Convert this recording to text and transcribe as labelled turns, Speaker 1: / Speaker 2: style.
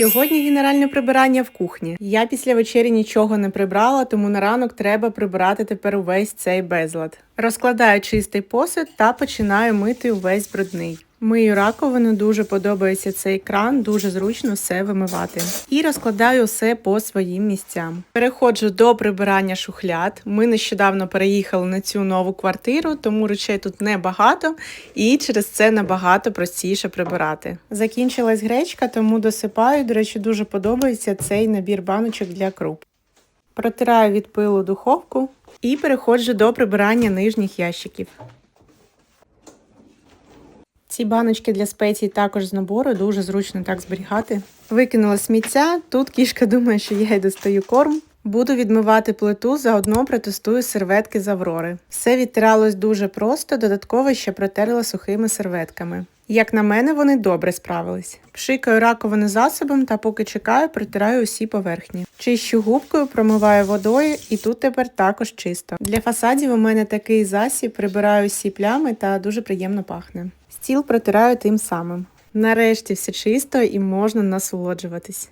Speaker 1: Сьогодні генеральне прибирання в кухні. Я після вечері нічого не прибрала, тому на ранок треба прибирати тепер увесь цей безлад. Розкладаю чистий посуд та починаю мити увесь брудний. Мию раковину, дуже подобається цей кран, дуже зручно все вимивати. І розкладаю все по своїм місцям. Переходжу до прибирання шухляд. Ми нещодавно переїхали на цю нову квартиру, тому речей тут небагато, і через це набагато простіше прибирати. Закінчилась гречка, тому досипаю. До речі, дуже подобається цей набір баночок для круп. Протираю від пилу духовку і переходжу до прибирання нижніх ящиків. Ці баночки для спецій також з набору, дуже зручно так зберігати. Викинула сміття, тут кішка думає, що я й достаю корм. Буду відмивати плиту, заодно протестую серветки з Аврори. Все відтиралось дуже просто, додатково ще протерла сухими серветками. Як на мене, вони добре справились. Пшикаю раковину засобом та поки чекаю, протираю усі поверхні. Чищу губкою, промиваю водою і тут тепер також чисто. Для фасадів у мене такий засіб, прибираю усі плями та дуже приємно пахне. Стіл протираю тим самим. Нарешті все чисто і можна насолоджуватись.